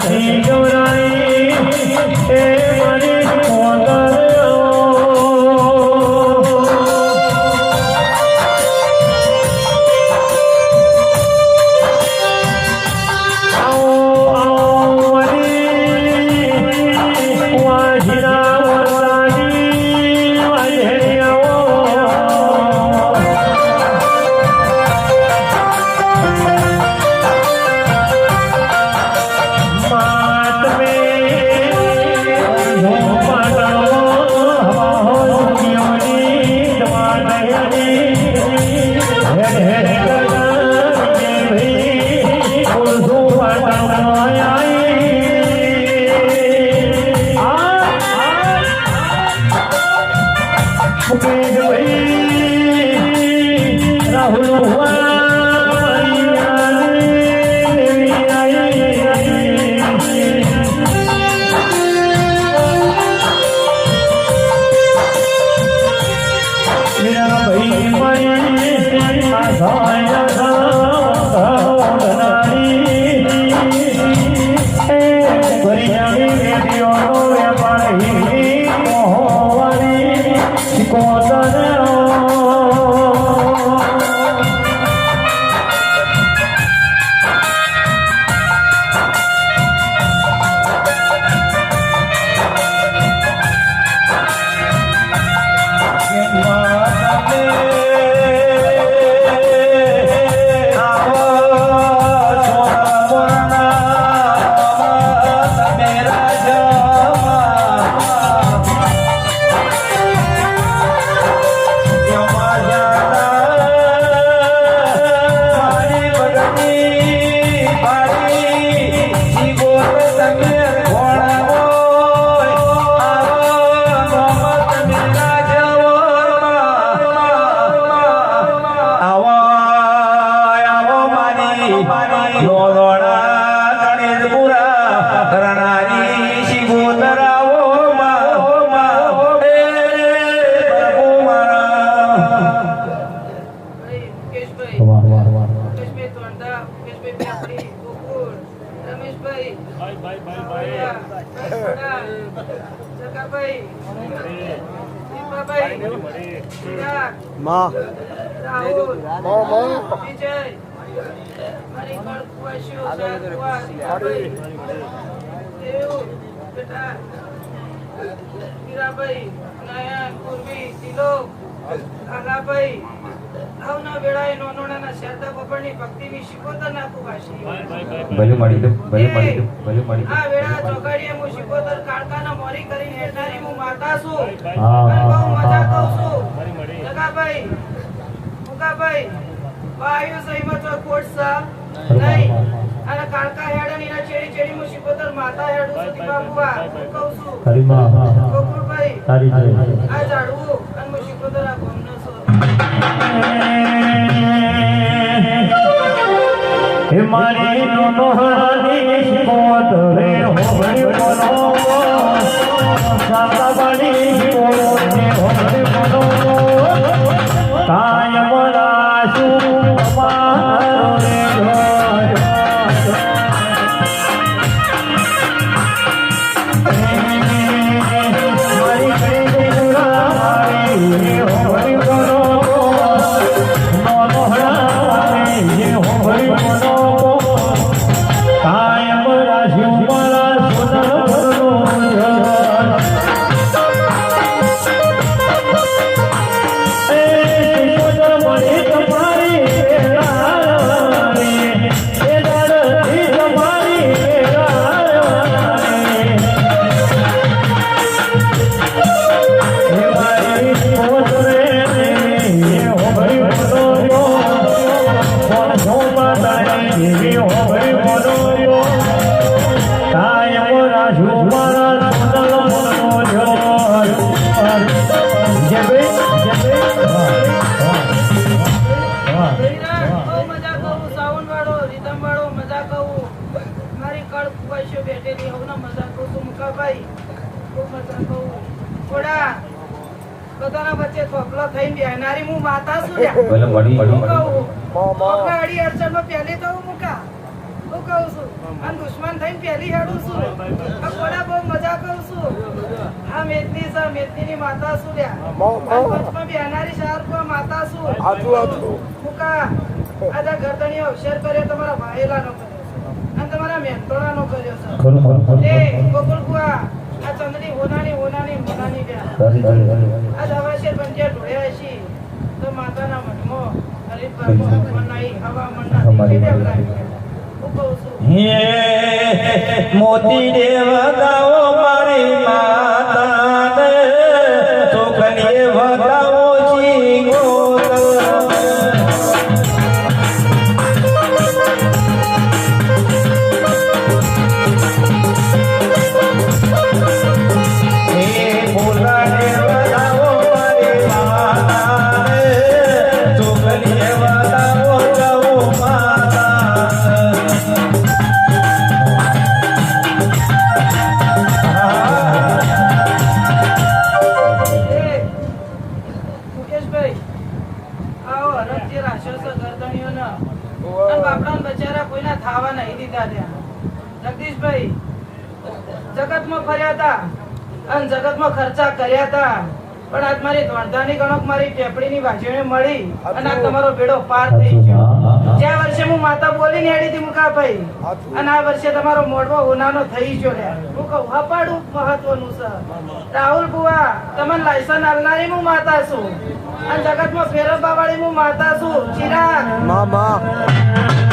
Hey, ભાઈ ભાઈ ભાઈ માં માં વિજય મારી કળકુવાશી આગળ દેવ બેટા હીરાભાઈ નાયા કુરબી તિલોક આલાભાઈ મુકાભાઈ વાયુ સહીમાં તો નહીં. અને કાળકા હેડ અને એના ચેડી ચેડી હું શિકોતર માતા હેડું છું દીપા બુવા કહું છું. હરિમા કોકુરભાઈ આ ઝાડવું. મારી નો હરી પોત રે હો Thank. ભાઈ થોડા બધાના વચ્ચે માતા છું ભલે મડી હું બહુ મજા કરું છું. આ મેદની સા મેદની માતા છું લ્યા. બેહનારી શાર માતા છું. આટલું આટલું મુકા. આજા ગરદણી અવસર કરે તમારા ભાઈલા નો અને કર્યો છે એ ગોકુળ આ ચંદની હોનાની હોનાની હોનાની ગયા આ દવાશેર પંચાયત ઢોળ્યા છે તો માતાના મનમાં હરિદ્વારમાં મનાઈ હવા મનના દેવી છું હે મોતી દેવતાઓ મારી માતાને અને બાપડાને બચારા કોઈના થાવા નહીં દીધા ત્યાં. જગદીશભાઈ, જગતમાં ફર્યા હતા અને જગતમાં ખર્ચા કર્યા હતા. પણ આજ મારી ધોણધાની ગણક મારી ટેપડીની વાંચીને મળી અને આ તમારો બેડો પાર થઈ ગયો. હા, હા. વર્ષે હું માતા બોલીને હેડી હતી મુકાભાઈ. અને આ વર્ષે તમારો મોડવો ઉનાનો થઈ ગયો રે હું કહું હપાડું મહત્વનું છે. રાહુલ બુવા તમને લાયસન આલનારી હું માતા છું. અને જગતમાં ફેરવવા વાળી હું માતા છું. ચિરાગ. વનવર